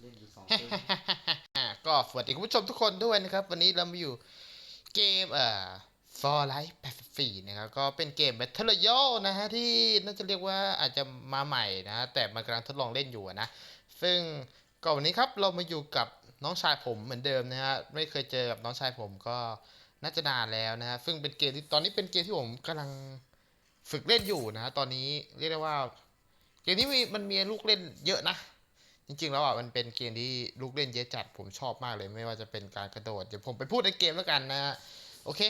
เล่นอยู่สองเกมก็สวัสดีคุณผู้ชมทุกคนด้วยนะครับ วันนี้เรามาอยู่เกมเอ่อ For Life 84 นะครับ ก็เป็นเกม Battle Royale นะฮะ ที่น่าจะเรียกว่าอาจจะมาใหม่นะ แต่มันกำลังทดลองเล่นอยู่นะ ซึ่งก่อนวันนี้ครับเรามาอยู่กับน้องชายผมเหมือนเดิมนะฮะ ไม่เคยเจอกับน้องชายผมก็น่าจะนานแล้วนะฮะ ซึ่งเป็นเกมที่ตอนนี้เป็นเกมที่ผมกำลังฝึกเล่นอยู่นะฮะตอนนี้เรียกได้ว่า เกมนี้มีมันมีลูกเล่นเยอะนะ จริงๆ แล้วอะมันเป็นเกมที่ลูกเล่นเยอะจัดผมชอบมากเลยไม่ว่าจะเป็นการกระโดด เดี๋ยวผมไปพูดในเกมแล้วกันนะฮะโอเค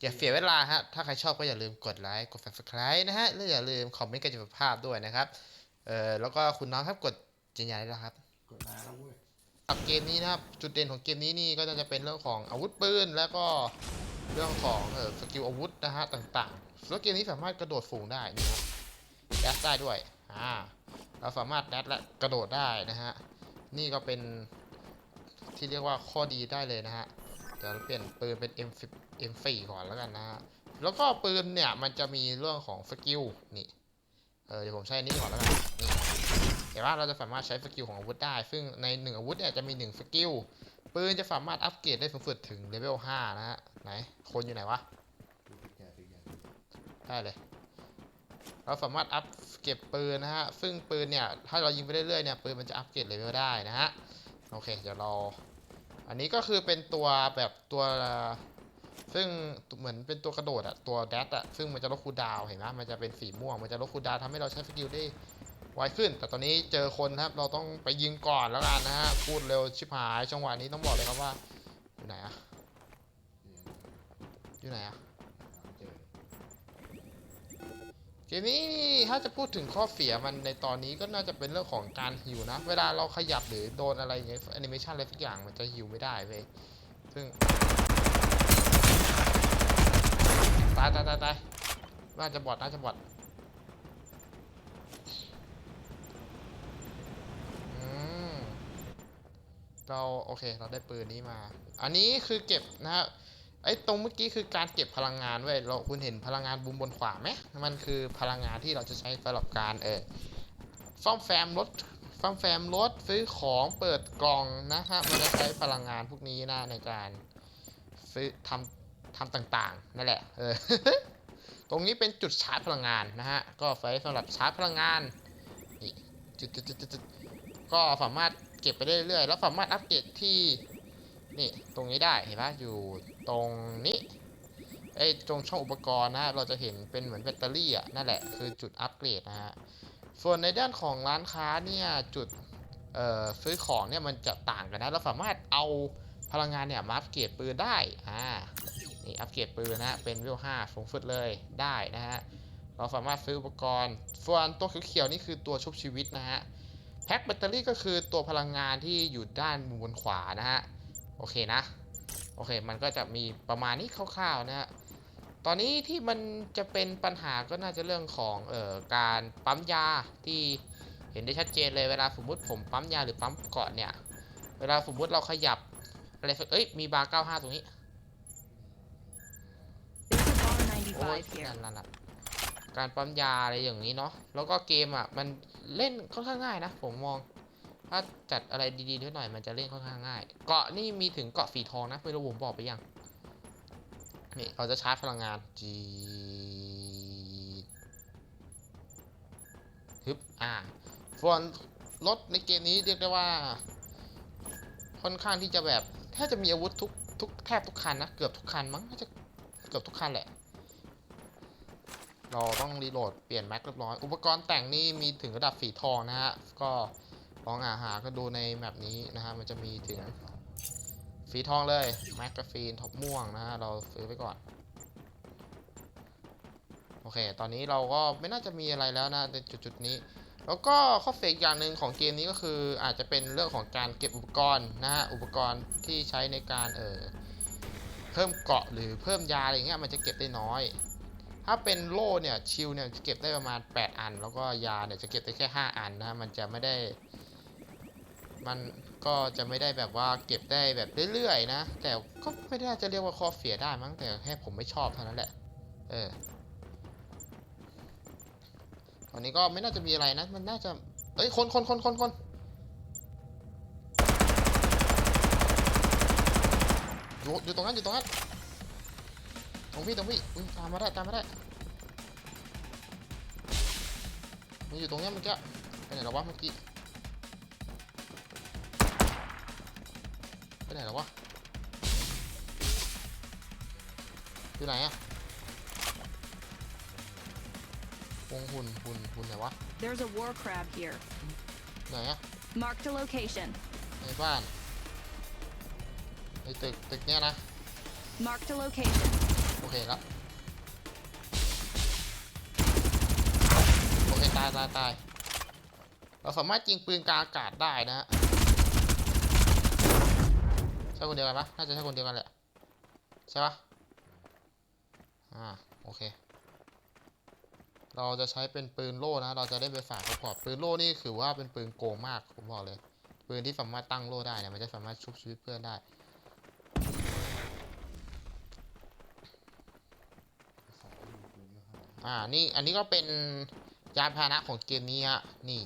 อย่าเสียเวลาฮะ ถ้าใครชอบก็อย่าลืมกดไลค์กด subscribe นะฮะ และอย่าลืมคอมเมนต์กันจุภาพด้วยนะครับ เอ่อแล้วก็คุณน้องครับกดยืนยันได้แล้วครับกดมาแล้วเว้ยสำหรับเกมนี้นะครับจุดเด่นของเกมนี้นี่ก็จะเป็นเรื่องของอาวุธปืนแล้วก็เรื่องของเออสกิลอาวุธนะฮะต่างๆแล้วเกมนี้สามารถกระโดดสูงได้นี่ครับแดชได้ด้วยอ่า เราสามารถแดชและกระโดดได้นะฮะ นี่ก็เป็นที่เรียกว่าข้อดีได้เลยนะฮะ เดี๋ยวเราเปลี่ยนปืนเป็น M10 M4 ก่อนแล้วกันนะฮะ แล้วก็ปืนเนี่ยมันจะมีเรื่องของสกิลนี่ เออเดี๋ยวผมใช้นี้ก่อนแล้วกัน นี่เห็นว่าเราจะสามารถใช้สกิลของอาวุธได้ ซึ่งในหนึ่งอาวุธเนี่ยจะมีหนึ่งสกิล ปืนจะสามารถอัปเกรดได้สูงสุดถึงเลเวล5นะฮะ ไหน คนอยู่ไหนวะดูพิจารณาได้เลย เราสามารถอัพเก็บปืนนะฮะ ซึ่งปืนเนี่ย ถ้าเรายิงไปเรื่อยๆเนี่ย ปืนมันจะอัปเกรดเลเวลได้นะฮะ โอเค เดี๋ยวเรา อันนี้ก็คือเป็นตัวแบบตัว ซึ่งเหมือนเป็นตัวกระโดดอะตัวแดดอะซึ่งมันจะลดคูดาวเห็นไหมมันจะเป็นสีม่วง มันจะลดคูดาวทำให้เราใช้สกิลได้ไวขึ้น แต่ตอนนี้เจอคนครับ เราต้องไปยิงก่อนแล้วกันนะฮะ พูดเร็วชิบหาย จังหวะนี้ต้องบอกเลยครับว่า อยู่ไหนอะอยู่ไหนอะ เจอ เกมนี้ถ้าจะพูดถึงข้อเสียมันในตอนนี้ก็น่าจะเป็นเรื่องของการฮิวนะ เวลาเราขยับหรือโดนอะไรอย่างเงี้ยแอนิเมชันอะไรสักอย่างมันจะฮิวไม่ได้เว้ยซึ่งตายตายตายตายน่าจะบอดน่าจะบอดเราโอเคเราได้ปืนนี้มา อันนี้คือเก็บนะฮะไอ้ตรงเมื่อกี้คือการเก็บพลังงานเว้ยเราคุณเห็นพลังงานบุมบนขวาไหมมันคือพลังงานที่เราจะใช้สำหรับการเออซ่อมแซมรถซ่อมแซมรถซื้อของเปิดกล่องนะฮะมันจะใช้พลังงานพวกนี้นะในการซื้อทำทำต่างๆนั่นแหละเออตรงนี้เป็นจุดชาร์จพลังงานนะฮะก็ไว้สำหรับชาร์จพลังงานนี่จุดจุดจุดจุดก็สามารถเก็บไปเรื่อยๆแล้วสามารถอัปเกรดที่ นี่ตรงนี้ได้เห็นปะอยู่ตรงนี้ไอ้ตรงช่องอุปกรณ์นะฮะเราจะเห็นเป็นเหมือนแบตเตอรี่อะนั่นแหละคือจุดอัปเกรดนะฮะส่วนในด้านของร้านค้าเนี่ยจุดเอ่อซื้อของเนี่ยมันจะต่างกันนะเราสามารถเอาพลังงานเนี่ยมาอัปเกรดปืนได้อ่านี่อัปเกรดปืนนะฮะเป็นเวล5สูงสุดเลยได้นะฮะเราสามารถซื้ออุปกรณ์ ส่วนตัวเขียวๆนี่คือตัวชุบชีวิตนะฮะแพ็คแบตเตอรี่ก็คือตัวพลังงานที่อยู่ด้านมุมบนขวานะฮะ โอเคนะ โอเค มันก็จะมีประมาณนี้คร่าวๆนะฮะ ตอนนี้ที่มันจะเป็นปัญหาก็น่าจะเรื่องของเอ่อการปั๊มยาที่เห็นได้ชัดเจนเลยเวลาสมมติผมปั๊มยาหรือปั๊มเกาะเนี่ย เวลาสมมติเราขยับอะไรสักเอ้ย มีบาร์ 95 ตรงนี้โอ้ยนั่นนั่นน่ะการปั๊มยาอะไรอย่างนี้เนาะ แล้วก็เกมอะ มันเล่นค่อนข้างง่ายนะ ผมมอง ถ้าจัดอะไรดีๆนิดหน่อยมันจะเล่นค่อนข้างง่าย เกาะนี่มีถึงเกาะสีทองนะไม่รู้ผมบอกไปยัง นี่เราจะชาร์จพลังงานจีฮึบอ่าส่วนรถในเกมนี้เรียกได้ว่า ค่อนข้างที่จะแบบแทบจะมีอาวุธทุกทุกแทบทุกคันนะเกือบทุกคันมั้งน่าจะเกือบทุกคันแหละ เราต้องรีโหลดเปลี่ยนแม็กเรียบร้อย อุปกรณ์แต่งนี่มีถึงระดับสีทองนะฮะก็ ลองอาหาก็ดูในแมปนี้นะฮะมันจะมีถึงสีทองเลยแมกกาฟีนท็อปม่วงนะฮะเราซื้อไปก่อน โอเค ตอนนี้เราก็ไม่น่าจะมีอะไรแล้วนะในจุดๆนี้ แล้วก็ข้อเสียอีกอย่างหนึ่งของเกมนี้ก็คืออาจจะเป็นเรื่องของการเก็บอุปกรณ์นะฮะอุปกรณ์ที่ใช้ในการเอ่อเพิ่มเกาะหรือเพิ่มยาอะไรเงี้ยมันจะเก็บได้น้อย ถ้าเป็นโล่เนี่ยชิลเนี่ยจะเก็บได้ประมาณ 8 อัน แล้วก็ยาเนี่ยจะเก็บได้แค่ 5 อันนะฮะมันจะไม่ได้ มันก็จะไม่ได้แบบว่าเก็บได้แบบเรื่อยๆนะ แต่ก็ไม่ได้จะเรียกว่าข้อเสียได้มั้งแต่แค่ผมไม่ชอบเท่านั้นแหละ เออตอนนี้ก็ไม่น่าจะมีอะไรนะ มันน่าจะ เอ้ยคนคนคนคนคนอยู่อยู่ตรงนั้นอยู่ตรงนั้นตรงพี่ตรงพี่อุ้ยตามมาได้ตามมาได้มันอยู่ตรงนี้มันจะไปไหนหรอวะเมื่อกี้ ไหนแล้ววะ อยู่ไหนอะวงหุ่นหุ่นหุ่นไหนวะ There's a war crab here. ไหนอะ Marked a location. ในบ้าน ในตึกตึกเนี้ยนะ Marked a location. โอเคละโอเคตายตายตายเราสามารถยิงปืนกลางอากาศได้นะฮะ ใช่คนเดียวกันปะน่าจะใช่คนเดียวกันแหละ ใช่ปะอ่า โอเค เราจะใช้เป็นปืนโล่นะ เราจะได้ไปฝากเขาพอร์ตปืนโล่นี่ถือว่าเป็นปืนโกงมาก ผมบอกเลย ปืนที่สามารถตั้งโล่ได้เนี่ย มันจะสามารถชุบชีวิตเพื่อนได้ อ่า นี่ อันนี้ก็เป็นยานพาหนะของเกมนี้ฮะ นี่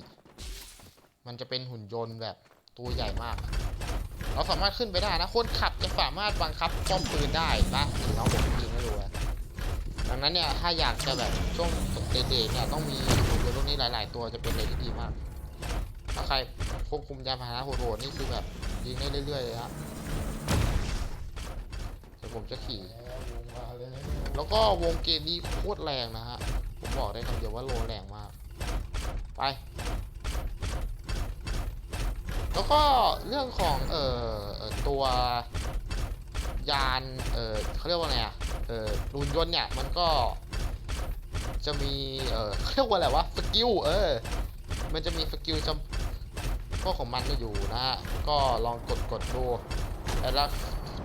มันจะเป็นหุ่นยนต์แบบตัวใหญ่มาก เราสามารถขึ้นไปได้นะ คนขับจะสามารถบังคับป้อมปืนได้นะหรือเราผมยิงให้ดูอะดังนั้นเนี่ยถ้าอยากจะแบบช่วงเด็กๆเนี่ยต้องมีหุ่นยนต์พวกนี้หลาย ๆ ตัวจะเป็นอะไรที่ดีมาก ถ้าใครควบคุมยานพาหนะโหดๆนี่คือแบบยิงได้เรื่อยๆเลยฮะเดี๋ยวผมจะขี่แล้ววงมาแล้วแล้วก็วงเกมนี้โคตรแรงนะฮะ ผมบอกได้คำเดียวว่าโลแรงมาก ไป แล้วก็เรื่องของเอ่อตัวยานเอ่อเขาเรียกว่าไงอะเอ่อหุ่นยนต์เนี่ยมันก็จะมีเอ่อเขาเรียกว่าอะไรวะสกิลเออมันจะมีสกิลจำพวกของมันอยู่นะฮะก็ลองกดกดดูแต่ละ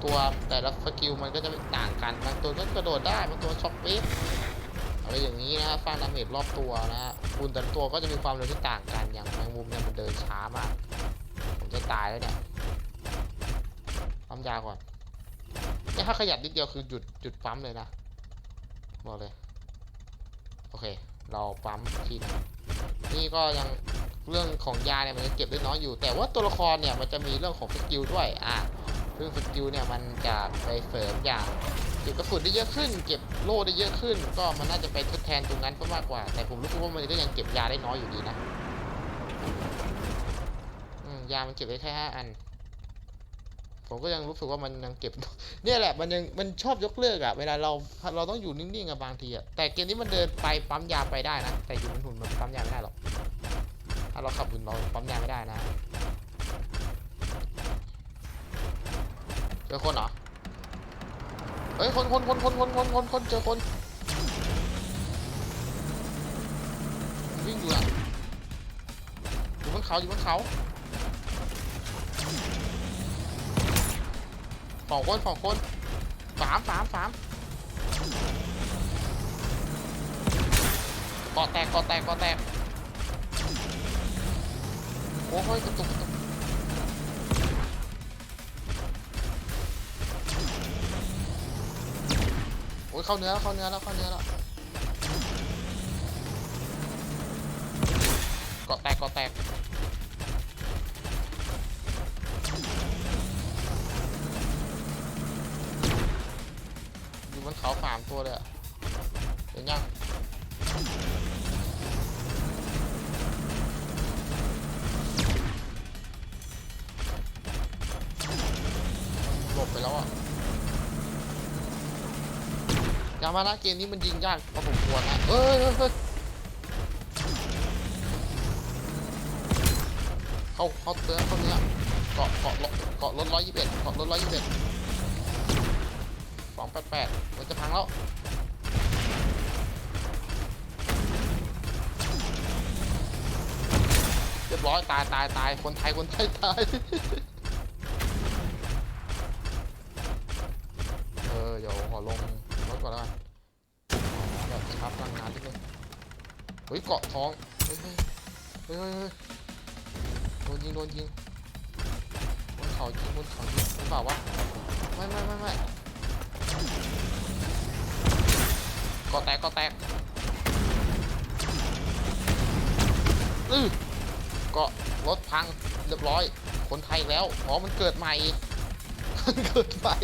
ตัวแต่ละสกิลมันก็จะไม่ต่างกันบางตัวก็กระโดดได้บางตัวช็อปปี๊บอะไรอย่างนี้นะฮะสร้างดาเมจรอบตัวนะฮะคุณแต่ละตัวก็จะมีความเร็วที่ต่างกันอย่างแมงมุมเนี่ยมันเดินช้ามาก ตายแล้วเนี่ยปั๊มยาก่อนเนี่ยถ้าขยับนิดเดียวคือหยุดหยุดปั๊มเลยนะบอกเลย โอเค เราปั๊มทีนึงนี่ก็ยังเรื่องของยาเนี่ยมันจะเก็บได้น้อยอยู่ แต่ว่าตัวละครเนี่ยมันจะมีเรื่องของสกิลด้วยอะซึ่งสกิลเนี่ยมันจะไปเสริมอย่างเก็บกระสุนได้เยอะขึ้น เก็บโล่ได้เยอะขึ้น ก็มันน่าจะไปทดแทนตรงนั้นก็มากกว่า แต่ผมรู้สึกว่ามันก็ยังเก็บยาได้น้อยอยู่ดีนะ ยามันเก็บได้แค่ห้าอัน ผมก็ยังรู้สึกว่ามันยังเก็บ เนี่ยแหละมันยังมันชอบยกเลิกอะเวลาเราเราต้องอยู่นิ่งๆอะบางทีอะแต่เกมนี้มันเดินไปปั๊มยาไปได้นะ แต่อยู่บนหุ่นมันปั๊มยาไม่ได้หรอก ถ้าเราขับหุ่นเราปั๊มยาไม่ได้นะเจอคนเหรอเฮ้ยคนคนคนคนคนคนคนคนเจอคนวิ่งอยู่อะอยู่บนเขาอยู่บนเขา สองคนสองคนสามสามสามเกาะแตกเกาะแตกเกาะแตกโอ้ยกระตุกกระตุกโอ้ยเข้าเนื้อแล้วเข้าเนื้อแล้วเข้าเนื้อแล้วเกาะแตกเกาะแตก อยู่บนเขาสามตัวเลยอะเห็นยังหลบไปแล้วอะยามานะเกมนี้มันยิงยากพอสมควรนะเอ้ยเอ้ยเอ้ยเข้าเข้าเตือนเข้าเนื้อเกาะเกาะรถเกาะรถร้อยยี่สิบเอ็ดเกาะรถร้อยยี่สิบเอ็ด สองแปดแปดมันจะพังแล้วเรียบร้อยตายตายตายคนไทยคนไทยตายเออเดี๋ยวขอลงรถก่อนแล้วกันแบบชาร์จพลังงานนิดนึงเฮ้ยเกาะท้องเฮ้ยเฮ้ยเฮ้ยเฮ้ยเฮ้ยโดนยิงโดนยิงบนเขายิงบนเขายิงหรือเปล่าวะไม่ไม่ไม่ไม่ กาะแตกกาะแตกอือกาะรถพังเรียบร้อย คนไทยแล้ว อ๋อ มันเกิดใหม่ มันเกิดใหม่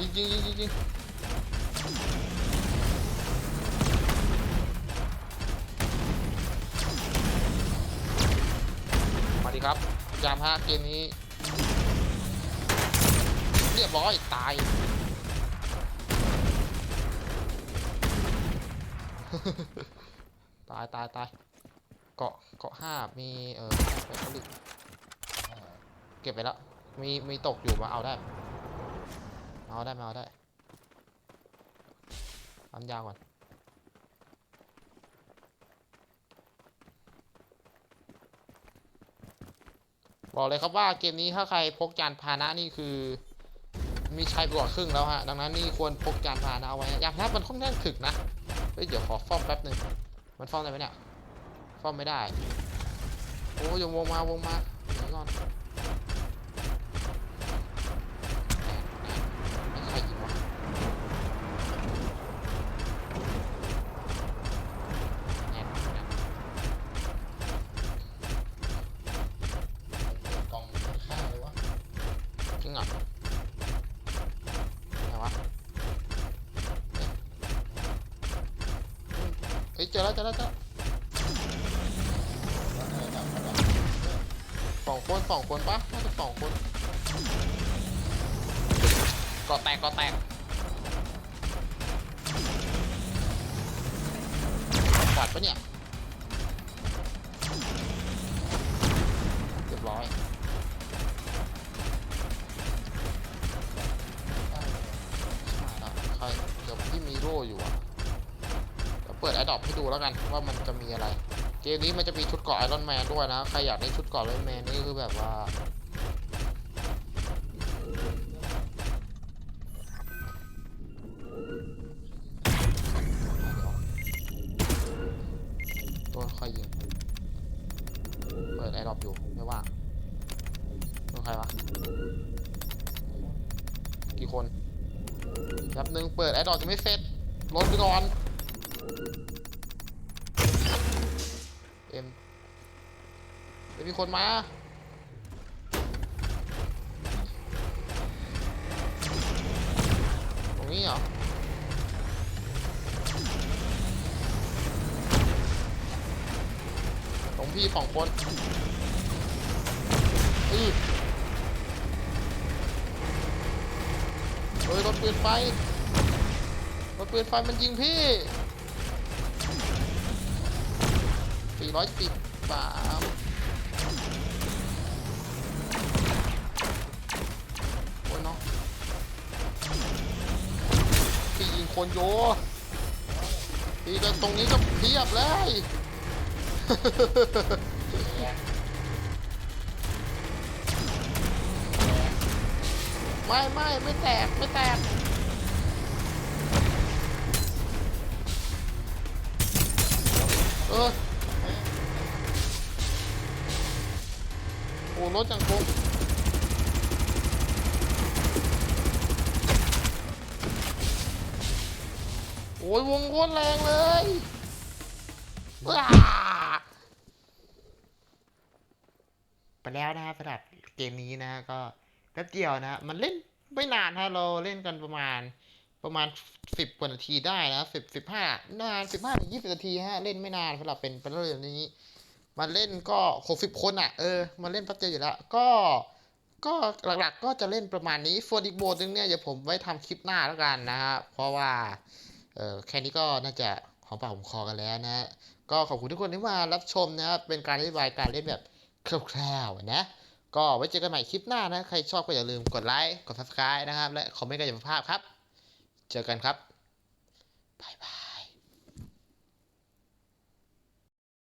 ยิงยิงยิงยิงยิงมาดิครับ ยามฮะเกมนี้ เรียบร้อย ตาย ตายตายตายเกาะเกาะห้ามีเออแบตเตอรี่เก็บไปแล้วมีมีตกอยู่มาเอาได้มาเอาได้มาเอาได้ปั๊มยาวก่อนบอกเลยครับว่าเกมนี้ถ้าใครพกจานพาหนะนี่คือ มีชัยกว่าครึ่งแล้วฮะ ดังนั้นนี่ควรพกจานพาหนะเอาไว้อย่างนั้นมันค่อนข้างถึกนะ เฮ้ยเดี๋ยวขอฟ้อมแป๊บหนึ่งมันฟ้อมได้ไหมเนี่ยฟ้อมไม่ได้ โอ้ยงวงมาวงมาหนีก่อนไม่ใครยิงวะแน่นแน่นกล่องข้างๆเลยวะจริงเหรอไหนวะเฮ้ยเจอแล้วเจอแล้วเจอแล้วแล้วไงดับระดับสองคนสองคนปะน่าจะสองคนก่อแตกก่อแตกปัดปะเนี่ยเรียบร้อยใช่แล้วใครเดี๋ยวพี่มีโร่อยู่อะเดี๋ยวเปิดไอปให้ดูแล้วกันว่ามันจะมีอะไร เกมนี้มันจะมีชุดเกราะไอรอนแมนด้วยนะ ใครอยากได้ชุดเกราะไอรอนแมนนี่คือแบบว่าตัวใครยิงเปิดไอดอปอยู่ไม่ว่าตัวใครวะ กี่คนแป๊บนึงเปิดไอดอปจะไม่เสร็จลดไปก่อน เดี๋ยวมีคนมา ตรงนี้เหรอตรงพี่สองคนอือเฮ้ยรถปืนไฟรถปืนไฟมันยิงพี่สี่ร้อยสิบสาม คนโยพี่ก็ตรงนี้ก็เพียบเลยไม่ไม่ไม่แตกไม่แตกเออโอ้รถจังโกงโอ้ ยวงโคตรแรงเลยไปแล้วนะครับสำหรับเกมนี้นะก็แป๊บเดียวนะ มันเล่นไม่นานฮะเราเล่นกันประมาณประมาณสิบกว่านาทีได้นะสิบสิบห้านานสิบห้าถึงยี่สิบนาทีฮะเล่นไม่นานสำหรับเป็นเป็นเรื่องนี้มาเล่นก็หกสิบคนอะเออมาเล่นแป๊บเดียวอยู่แล้วก็ก็หลักๆก็จะเล่นประมาณนี้ส่วนอีกโบสถ์หนึงเนี่ยเดี๋ยวผมไว้ทำคลิปหน้าแล้วกันนะฮะเพราะว่า แค่นี้ก็น่าจะหอมปากหอมคอกันแล้วนะ ก็ขอบคุณทุกคนที่มารับชมนะครับเป็นการอธิบายการเล่นแบบคร่าวๆนะก็ไว้เจอกันใหม่คลิปหน้านะ ใครชอบก็อย่าลืมกดไลค์กด subscribe นะครับ และคอมเมนต์กันอย่าพลาดครับ เจอกันครับ บ๊ายบาย